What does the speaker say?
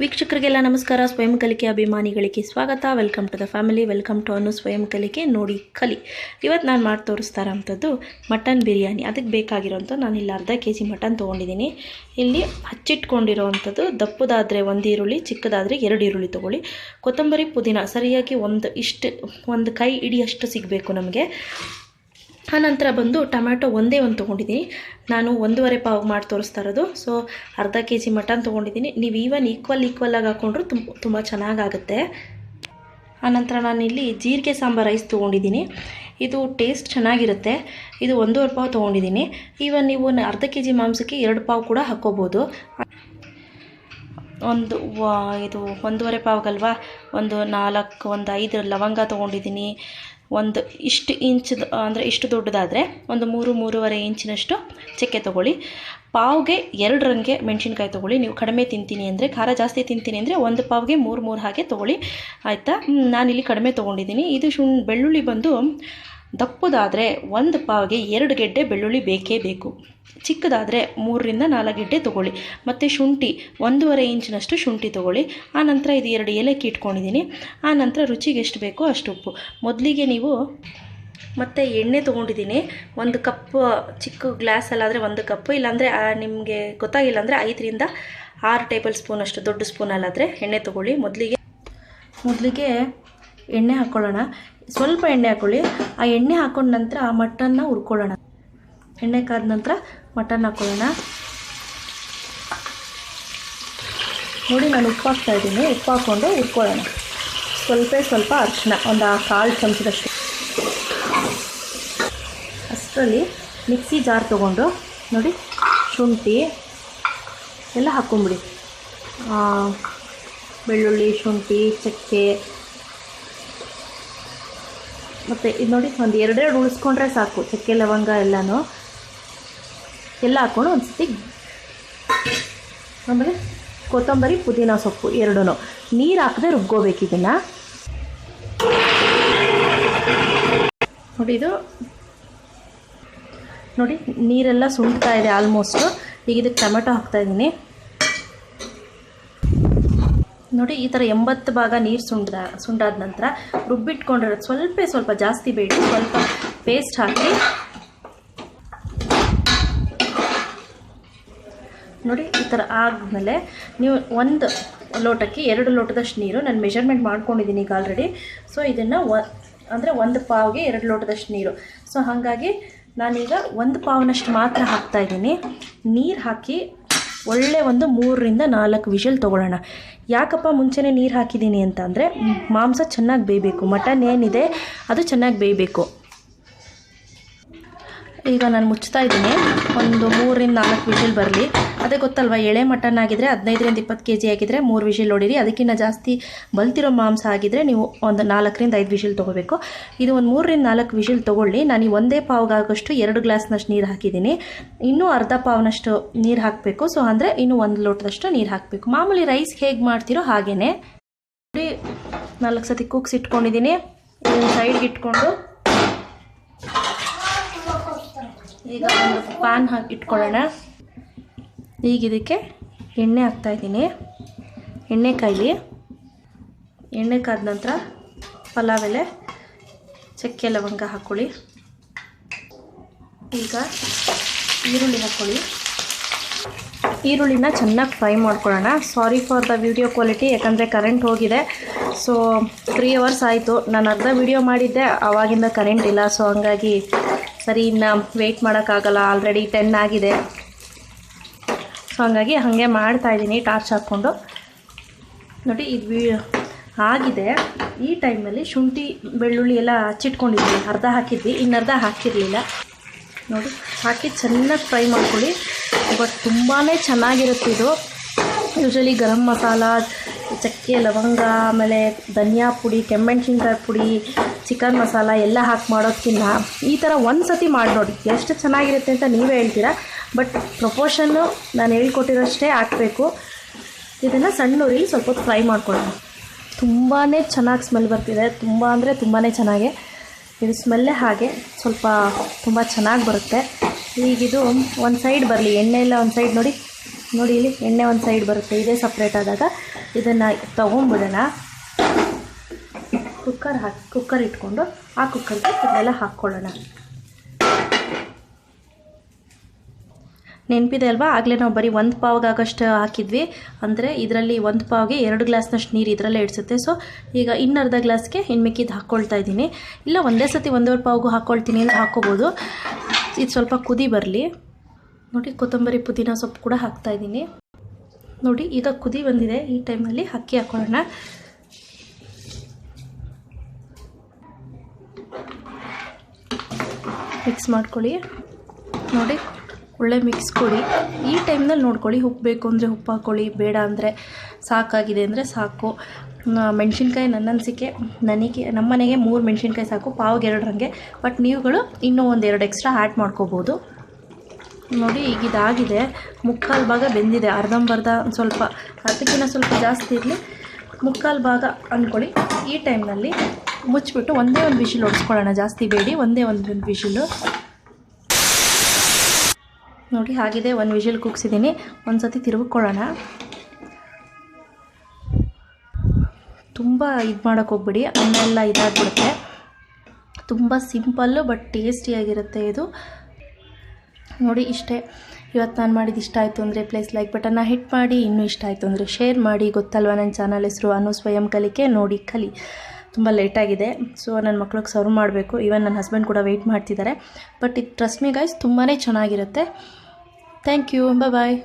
ವೀಕ್ಷಕರಿಗೆಲ್ಲ ನಮಸ್ಕಾರ. ಸ್ವಯಂ ಕಲಿಕೆ ಅಭಿಮಾನಿಗಳಿಗೆ ಸ್ವಾಗತ. Welcome to the family welcome to ಅನ್ನು ಸ್ವಯಂ ಕಲಿಕೆ ನೋಡಿ ಕಲಿ. ಇವತ್ತು ನಾನು ಮಾಡಿ ತೋರಿಸ್ತಾ ಇರೋಂಥದ್ದು ಮಟನ್ ಬಿರಿಯಾನಿ. ಅದಕ್ಕೆ ಬೇಕಾಗಿರೋಂಥ ನಾನು ಇಲ್ಲಿ ಅರ್ಧ ಕೆ ಜಿ ಮಟನ್ ತೊಗೊಂಡಿದ್ದೀನಿ. ಇಲ್ಲಿ ಹಚ್ಚಿಟ್ಕೊಂಡಿರೋವಂಥದ್ದು ದಪ್ಪದಾದರೆ ಒಂದು ಈರುಳ್ಳಿ, ಚಿಕ್ಕದಾದರೆ ಎರಡು ಈರುಳ್ಳಿ ತೊಗೊಳ್ಳಿ. ಕೊತ್ತಂಬರಿ ಪುದೀನ ಸರಿಯಾಗಿ ಒಂದು ಇಷ್ಟು, ಒಂದು ಕೈ ಹಿಡಿಯಷ್ಟು ಸಿಗಬೇಕು ನಮಗೆ. ಆನಂತರ ಬಂದು ಟೊಮ್ಯಾಟೊ ಒಂದೇ ಒಂದು ತೊಗೊಂಡಿದ್ದೀನಿ. ನಾನು ಒಂದೂವರೆ ಪಾವ್ ಮಾಡಿ ತೋರಿಸ್ತಾ ಇರೋದು. ಸೊ ಅರ್ಧ ಕೆ ಜಿ ಮಟನ್ ತೊಗೊಂಡಿದ್ದೀನಿ. ನೀವು ಈವನ್ ಈಕ್ವಲ್ ಈಕ್ವಲಾಗಿ ಹಾಕ್ಕೊಂಡ್ರು ತುಂಬ ತುಂಬ ಚೆನ್ನಾಗಾಗುತ್ತೆ. ಆನಂತರ ನಾನಿಲ್ಲಿ ಜೀರಿಗೆ ಸಾಂಬಾರು ರೈಸ್ ತೊಗೊಂಡಿದ್ದೀನಿ. ಇದು ಟೇಸ್ಟ್ ಚೆನ್ನಾಗಿರುತ್ತೆ. ಇದು ಒಂದೂವರೆ ಪಾವ್ ತೊಗೊಂಡಿದ್ದೀನಿ. ಈವನ್ ನೀವು ಅರ್ಧ ಕೆ ಜಿ ಮಾಂಸಕ್ಕೆ ಎರಡು ಪಾವು ಕೂಡ ಹಾಕ್ಕೋಬೋದು ಒಂದು, ವ- ಇದು ಒಂದೂವರೆ ಪಾವ್ಗಲ್ವಾ? ಒಂದು ನಾಲ್ಕು, ಒಂದು ಐದು ಲವಂಗ ತೊಗೊಂಡಿದ್ದೀನಿ. ಒಂದು ಇಷ್ಟು ಇಂಚ್ದು ಅಂದರೆ ಇಷ್ಟು ದೊಡ್ಡದಾದರೆ ಒಂದು ಮೂರು, ಮೂರುವರೆ ಇಂಚಿನಷ್ಟು ಚಕ್ಕೆ ತೊಗೊಳ್ಳಿ. ಪಾವ್ಗೆ ಎರಡು ರಂಗೆ ಮೆಣಸಿನ್ಕಾಯಿ ತೊಗೊಳ್ಳಿ. ನೀವು ಕಡಿಮೆ ತಿಂತೀನಿ ಅಂದರೆ, ಖಾರ ಜಾಸ್ತಿ ತಿಂತೀನಿ ಅಂದರೆ ಒಂದು ಪಾವ್ಗೆ ಮೂರು ಮೂರು ಹಾಗೆ ತೊಗೊಳ್ಳಿ. ಆಯಿತಾ? ನಾನಿಲ್ಲಿ ಕಡಿಮೆ ತೊಗೊಂಡಿದ್ದೀನಿ. ಇದು ಶುಣ್ ಬೆಳ್ಳುಳ್ಳಿ ಬಂದು ದಪ್ಪದಾದರೆ ಒಂದು ಪಾವಿಗೆ ಎರಡು ಗೆಡ್ಡೆ ಬೆಳ್ಳುಳ್ಳಿ ಬೇಕೇ ಬೇಕು. ಚಿಕ್ಕದಾದರೆ ಮೂರರಿಂದ ನಾಲ್ಕು ಗೆಡ್ಡೆ ತೊಗೊಳ್ಳಿ. ಮತ್ತು ಶುಂಠಿ, ಒಂದೂವರೆ ಇಂಚಿನಷ್ಟು ಶುಂಠಿ ತೊಗೊಳ್ಳಿ. ಆನಂತರ ಇದು ಎರಡು ಏಲಕ್ಕಿ ಇಟ್ಕೊಂಡಿದ್ದೀನಿ. ಆನಂತರ ರುಚಿಗೆ ಎಷ್ಟು ಬೇಕೋ ಅಷ್ಟು ಉಪ್ಪು. ಮೊದಲಿಗೆ ನೀವು ಮತ್ತು ಎಣ್ಣೆ ತೊಗೊಂಡಿದ್ದೀನಿ. ಒಂದು ಕಪ್ ಚಿಕ್ಕ ಗ್ಲಾಸಲ್ಲಾದರೆ ಒಂದು ಕಪ್ಪು ಇಲ್ಲಾಂದರೆ ನಿಮಗೆ ಗೊತ್ತಾಗಿಲ್ಲ ಅಂದರೆ ಐದರಿಂದ ಆರು ಟೇಬಲ್ ಸ್ಪೂನ್ ಅಷ್ಟು ದೊಡ್ಡ ಸ್ಪೂನಲ್ಲಾದರೆ ಎಣ್ಣೆ ತೊಗೊಳ್ಳಿ. ಮೊದಲಿಗೆ ಮೊದಲಿಗೆ ಎಣ್ಣೆ ಹಾಕ್ಕೊಳ್ಳೋಣ ಸ್ವಲ್ಪ ಎಣ್ಣೆ ಹಾಕ್ಕೊಳ್ಳಿ ಆ ಎಣ್ಣೆ ಹಾಕೊಂಡ ನಂತರ ಆ ಮಟನ್ನ ಹುರ್ಕೊಳ್ಳೋಣ. ಎಣ್ಣೆ ಕಾದ ನಂತರ ಮಟನ್ ಹಾಕ್ಕೊಳ್ಳೋಣ ನೋಡಿ ನಾನು ಉಪ್ಪು ಹಾಕ್ತಾ ಇದ್ದೀನಿ. ಉಪ್ಪು ಹಾಕ್ಕೊಂಡು ಹುರ್ಕೊಳ್ಳೋಣ. ಸ್ವಲ್ಪ ಸ್ವಲ್ಪ ಅರಿಶಿನ ಒಂದು ಕಾಲು ಚಮಚದಷ್ಟು. ಅಷ್ಟರಲ್ಲಿ ಮಿಕ್ಸಿ ಜಾರ್ ತೊಗೊಂಡು ನೋಡಿ, ಶುಂಠಿ ಎಲ್ಲ ಹಾಕ್ಕೊಂಬಿಡಿ ಬೆಳ್ಳುಳ್ಳಿ, ಶುಂಠಿ, ಚಕ್ಕೆ ಮತ್ತು ಇದು ನೋಡಿ ಒಂದು ಎರಡೆರಡು ಉಳಿಸ್ಕೊಂಡ್ರೆ ಸಾಕು. ಚಕ್ಕೆ, ಲವಂಗ ಎಲ್ಲನೂ. ಎಲ್ಲ ಹಾಕ್ಕೊಂಡು ಒಂದು ಸತಿ ಆಮೇಲೆ ಕೊತ್ತಂಬರಿ, ಪುದೀನ ಸೊಪ್ಪು ಎರಡೂ ನೀರು ಹಾಕದೆ ರುಬ್ಕೋಬೇಕು ಇದನ್ನು. ನೋಡಿ ಇದು. ನೋಡಿ ನೀರೆಲ್ಲ ಸುಂಡ್ತಾ ಇದೆ ಆಲ್ಮೋಸ್ಟು. ಈಗ ಇದಕ್ಕೆ ಟೊಮೆಟೊ ಹಾಕ್ತಾ ಇದ್ದೀನಿ. ನೋಡಿ, ಈ ಥರ ಎಂಬತ್ತು ಭಾಗ ನೀರು ಸುಂಡ್ದ, ಸುಂಡಾದ ನಂತರ ರುಬ್ಬಿಟ್ಕೊಂಡಿರೋದು ಸ್ವಲ್ಪ ಸ್ವಲ್ಪ ಜಾಸ್ತಿ ಬೇಡಿ ಸ್ವಲ್ಪ ಪೇಸ್ಟ್ ಹಾಕಿ. ನೋಡಿ, ಈ ಥರ ಆದಮೇಲೆ ನೀವು ಒಂದು ಲೋಟಕ್ಕೆ ಎರಡು ಲೋಟದಷ್ಟು ನೀರು ನಾನು ಮೆಷರ್ಮೆಂಟ್ ಮಾಡ್ಕೊಂಡಿದ್ದೀನಿ ಈಗ ಆಲ್ರೆಡಿ ಸೊ ಇದನ್ನು ಅಂದರೆ ಒಂದು ಪಾವ್ಗೆ ಎರಡು ಲೋಟದಷ್ಟು ನೀರು. ಸೊ ಹಾಗಾಗಿ ನಾನೀಗ ಒಂದು ಪಾವ್ನಷ್ಟು ಮಾತ್ರ ಹಾಕ್ತಾ ಇದ್ದೀನಿ. ನೀರು ಹಾಕಿ ಒಳ್ಳೆ ಒಂದು ಮೂರರಿಂದ ನಾಲ್ಕು ವಿಷಲ್ ತೊಗೊಳ್ಳೋಣ. ಯಾಕಪ್ಪ ಮುಂಚೆನೇ ನೀರು ಹಾಕಿದ್ದೀನಿ ಅಂತ ಅಂದರೆ ಮಾಂಸ ಚೆನ್ನಾಗಿ ಬೇಯಬೇಕು, ಮಟನ್ ಏನಿದೆ ಅದು ಚೆನ್ನಾಗಿ ಬೇಯಬೇಕು. ಈಗ ನಾನು ಮುಚ್ತಾ ಇದ್ದೀನಿ. ಒಂದು ಮೂರರಿಂದ ನಾಲ್ಕು ವಿಷಲ್ ಬರಲಿ. ಅದೇ ಗೊತ್ತಲ್ವ, ಎಳೆ ಮಟನ್ ಆಗಿದ್ರೆ ಹದಿನೈದರಿಂದ ಇಪ್ಪತ್ತು ಕೆ ಜಿ ಆಗಿದ್ರೆ ಮೂರು ವಿಷಲ್ ಹೊಡೀರಿ ಅದಕ್ಕಿಂತ ಜಾಸ್ತಿ ಬಲ್ತಿರೋ ಮಾಂಸ ಆಗಿದ್ರೆ ನೀವು ಒಂದು ನಾಲ್ಕರಿಂದ ಐದು ವಿಷಲ್ ತೊಗೋಬೇಕು. ಇದು ಒಂದು ಮೂರರಿಂದ ನಾಲ್ಕು ವಿಷಲ್ ತೊಗೊಳ್ಳಿ. ನಾನು ಒಂದೇ ಪಾವ್ಗಾಗೋಷ್ಟು ಎರಡು ಗ್ಲಾಸ್ನಷ್ಟು ನೀರು ಹಾಕಿದ್ದೀನಿ. ಇನ್ನೂ ಅರ್ಧ ಪಾವ್ನಷ್ಟು ನೀರು ಹಾಕಬೇಕು. ಸೊ, ಅಂದರೆ ಇನ್ನೂ ಒಂದು ಲೋಟದಷ್ಟು ನೀರು ಹಾಕಬೇಕು. ಮಾಮೂಲಿ ರೈಸ್ ಹೇಗೆ ಮಾಡ್ತೀರೋ ಹಾಗೇ ನೋಡಿ, ನಾಲ್ಕು ಸತಿ ಕುಕ್ಸ್ ಇಟ್ಕೊಂಡಿದ್ದೀನಿ. ಸೈಡ್ಗೆ ಇಟ್ಕೊಂಡು ಈಗ ಒಂದು ಪ್ಯಾನ್ ಹಾಕಿ ಇಟ್ಕೊಳ್ಳೋಣ. ಈಗ ಇದಕ್ಕೆ ಎಣ್ಣೆ ಹಾಕ್ತಾಯಿದ್ದೀನಿ ಎಣ್ಣೆ ಕಾಯಿಲಿ. ಎಣ್ಣೆ ಕಾದ ನಂತರ ಪಲಾವ್ ಎಲೆ, ಚಕ್ಕೆ ಲವಂಗ ಹಾಕ್ಕೊಳ್ಳಿ ಈಗ ಈರುಳ್ಳಿ ಹಾಕ್ಕೊಳ್ಳಿ ಈರುಳ್ಳಿನ ಚೆನ್ನಾಗಿ ಫ್ರೈ ಮಾಡ್ಕೊಳ್ಳೋಣ. Sorry for the video quality ಯಾಕಂದರೆ ಕರೆಂಟ್ ಹೋಗಿದೆ. ಸೊ ತ್ರೀ ಅವರ್ಸ್ ಆಯಿತು. ನಾನು ಅರ್ಧ ವಿಡಿಯೋ ಮಾಡಿದ್ದೆ ಆವಾಗಿಂದ ಕರೆಂಟ್ ಇಲ್ಲ. ಸೊ ಹಂಗಾಗಿ ಸರಿ, ಇನ್ನು ವೆಯ್ಟ್ ಮಾಡೋಕ್ಕಾಗಲ್ಲ ಆಲ್ರೆಡಿ ಟೆನ್ ಆಗಿದೆ. ಹಂಗಾಗಿ ಹಾಗೆ ಮಾಡ್ತಾಯಿದ್ದೀನಿ ಟಾರ್ಚ್ ಹಾಕ್ಕೊಂಡು. ನೋಡಿ ಇದು ಆಗಿದೆ. ಈ ಟೈಮಲ್ಲಿ ಶುಂಠಿ, ಬೆಳ್ಳುಳ್ಳಿ ಎಲ್ಲ ಹಚ್ಚಿಟ್ಕೊಂಡಿದ್ವಿ ಅರ್ಧ ಹಾಕಿದ್ವಿ ಇನ್ನರ್ಧ ಹಾಕಿರಲಿಲ್ಲ. ನೋಡಿ, ಹಾಕಿ ಚೆನ್ನಾಗಿ ಫ್ರೈ ಮಾಡ್ಕೊಳ್ಳಿ. ಬಟ್ ತುಂಬಾ ಚೆನ್ನಾಗಿರುತ್ತೆ ಇದು. ಯೂಶಲಿ ಗರಂ ಮಸಾಲ, ಚಕ್ಕೆ, ಲವಂಗ, ಆಮೇಲೆ ಧನಿಯಾ ಪುಡಿ ಕೆಮ್ಮೆಣ್ಸಿನ್ಕಾಯಿ ಪುಡಿ, ಚಿಕನ್ ಮಸಾಲ ಎಲ್ಲ ಹಾಕಿ ಮಾಡೋದಕ್ಕಿಂತ ಈ ಥರ ಒಂದು ಸತಿ ಮಾಡಿ ನೋಡಿ ಎಷ್ಟು ಚೆನ್ನಾಗಿರುತ್ತೆ ಅಂತ ನೀವೇ ಹೇಳ್ತೀರಾ? ಬಟ್ ಪ್ರಪೋರ್ಷನ್ನು ನಾನು ಹೇಳ್ಕೊಟ್ಟಿರೋಷ್ಟೇ ಹಾಕಬೇಕು. ಇದನ್ನು ಸಣ್ಣ ಉರಿಲಿ ಸ್ವಲ್ಪ ಫ್ರೈ ಮಾಡ್ಕೊಳ್ಳೋಣ. ತುಂಬಾ ಚೆನ್ನಾಗಿ ಸ್ಮೆಲ್ ಬರ್ತಿದೆ. ತುಂಬ ಅಂದರೆ ತುಂಬಾ ಚೆನ್ನಾಗಿ. ಇದು ಸ್ಮೆಲ್ಲೇ ಹಾಗೆ ಸ್ವಲ್ಪ ತುಂಬ ಚೆನ್ನಾಗಿ ಬರುತ್ತೆ. ಈಗಿದು ಒಂದು ಸೈಡ್ ಬರಲಿ. ಎಣ್ಣೆ ಎಲ್ಲ ಒಂದು ಸೈಡ್ ನೋಡಿ. ನೋಡಿ ಇಲ್ಲಿ ಎಣ್ಣೆ ಒಂದು ಸೈಡ್ ಬರುತ್ತೆ. ಇದೇ ಸಪ್ರೇಟ್ ಆದಾಗ ಇದನ್ನು ತೊಗೊಂಬಿಡೋಣ ಕುಕ್ಕರ್ ಹಾಕಿ ಕುಕ್ಕರ್ ಇಟ್ಕೊಂಡು ಆ ಕುಕ್ಕರ್ಗೆ ಇದನ್ನೆಲ್ಲ ಹಾಕ್ಕೊಳ್ಳೋಣ. ನೆನಪಿದೆ ಅಲ್ವಾ? ಆಗಲೇ ನಾವು ಬರೀ ಒಂದು ಪಾವ್ಗಾಗಷ್ಟು ಹಾಕಿದ್ವಿ. ಅಂದರೆ ಇದರಲ್ಲಿ ಒಂದು ಪಾವ್ಗೆ ಎರಡು ಗ್ಲಾಸ್ನಷ್ಟು ನೀರು ಇದರಲ್ಲೇ ಇಡಿಸುತ್ತೆ. ಸೊ ಈಗ ಇನ್ನರ್ಧ ಗ್ಲಾಸ್ಗೆ ಇನ್ನು ಮಿಕ್ಕಿದ್ದು ಹಾಕ್ಕೊಳ್ತಾ ಇದ್ದೀನಿ. ಇಲ್ಲ, ಒಂದೇ ಸತಿ ಒಂದೂವರೆ ಪಾವ್ಗೂ ಹಾಕ್ಕೊಳ್ತೀನಿ ಅಂದರೆ ಹಾಕ್ಕೋಬೋದು ಇದು ಸ್ವಲ್ಪ ಕುದಿ ಬರಲಿ. ನೋಡಿ, ಕೊತ್ತಂಬರಿ ಪುದೀನ ಸೊಪ್ಪು ಕೂಡ ಹಾಕ್ತಾ ಇದ್ದೀನಿ. ನೋಡಿ, ಈಗ ಕುದಿ ಬಂದಿದೆ. ಈ ಟೈಮಲ್ಲಿ ಅಕ್ಕಿ ಹಾಕೊಳ್ಳೋಣ. ಮಿಕ್ಸ್ ಮಾಡ್ಕೊಳ್ಳಿ. ನೋಡಿ ಒಳ್ಳೆ ಮಿಕ್ಸ್ ಕೊಡಿ. ಈ ಟೈಮ್ನಲ್ಲಿ ನೋಡ್ಕೊಳ್ಳಿ, ಉಪ್ಪು ಬೇಕು ಅಂದರೆ ಉಪ್ಪು ಹಾಕ್ಕೊಳ್ಳಿ ಬೇಡ ಅಂದರೆ ಸಾಕಾಗಿದೆ ಅಂದರೆ ಸಾಕು. ಮೆಣಸಿನ್ಕಾಯಿ ನನ್ನ ಅನಿಸಿಕೆ ನನಗೆ ನಮ್ಮ ಮನೆಗೆ ಮೂರು ಮೆಣಸಿನ್ಕಾಯಿ ಸಾಕು, ಪಾವ್ಗೆ ಎರಡು ರಂಗೆ ಬಟ್ ನೀವುಗಳು ಇನ್ನೂ ಒಂದು ಎರಡು ಎಕ್ಸ್ಟ್ರಾ ಆ್ಯಡ್ ಮಾಡ್ಕೋಬೋದು. ನೋಡಿ ಈಗ ಇದಾಗಿದೆ ಮುಕ್ಕಾಲು ಭಾಗ ಬೆಂದಿದೆ, ಅರ್ಧಂಬರ್ಧ ಸ್ವಲ್ಪ ಅದಕ್ಕಿಂತ ಸ್ವಲ್ಪ ಜಾಸ್ತಿ ಇರಲಿ. ಮುಕ್ಕಾಲು ಭಾಗ ಅಂದ್ಕೊಳ್ಳಿ ಈ ಟೈಮ್ನಲ್ಲಿ ಮುಚ್ಚಿಬಿಟ್ಟು ಒಂದೇ ಒಂದು ಬಿಸಿಲು ಹೊಡ್ಸ್ಕೊಳ್ಳೋಣ ಜಾಸ್ತಿ ಬೇಡಿ, ಒಂದೇ ಒಂದು ವಿಷಿಲು. ನೋಡಿ, ಹಾಗಿದೆ. ಒಂದು ವಿಷಲ್ ಕುಗ್ಸಿದ್ದೀನಿ ಒಂದು ಸತಿ ತಿರುಗಿಕೊಳ್ಳೋಣ. ತುಂಬ ಇದು ಮಾಡೋಕ್ಕೆ ಹೋಗ್ಬಿಡಿ. ಅನ್ನ ಎಲ್ಲ ಇದಾಗ್ಬಿಡುತ್ತೆ. ತುಂಬ ಸಿಂಪಲ್ಲು ಬಟ್ ಟೇಸ್ಟಿಯಾಗಿರುತ್ತೆ ಇದು. ನೋಡಿ, ಇಷ್ಟೇ. ಇವತ್ತು ನಾನು ಮಾಡಿದ್ದು ಇಷ್ಟ ಆಯಿತು ಅಂದರೆ ಪ್ಲೇಸ್ ಲೈಕ್ ಬಟನ್ನ ಹಿಟ್ ಮಾಡಿ. ಇನ್ನೂ ಇಷ್ಟ ಆಯಿತು ಅಂದರೆ ಶೇರ್ ಮಾಡಿ. ಗೊತ್ತಲ್ವ ನನ್ನ ಚಾನಲ್ ಹೆಸರು ಅನು ಸ್ವಯಂ ಕಲಿಕೆ. ನೋಡಿ, ಕಲಿ. ತುಂಬ ಲೇಟಾಗಿದೆ ಸೊ ನನ್ನ ಮಕ್ಳಿಗೆ ಸರ್ವ್ ಮಾಡಬೇಕು. ಈವನ್ ನನ್ನ ಹಸ್ಬೆಂಡ್ ಕೂಡ ವೆಯ್ಟ್ ಮಾಡ್ತಿದ್ದಾರೆ ಬಟ್ ಇದು ಟ್ರಸ್ಟ್ ಮೀ ಗೈಸ್ ತುಂಬಾ ಚೆನ್ನಾಗಿರುತ್ತೆ. Thank you bye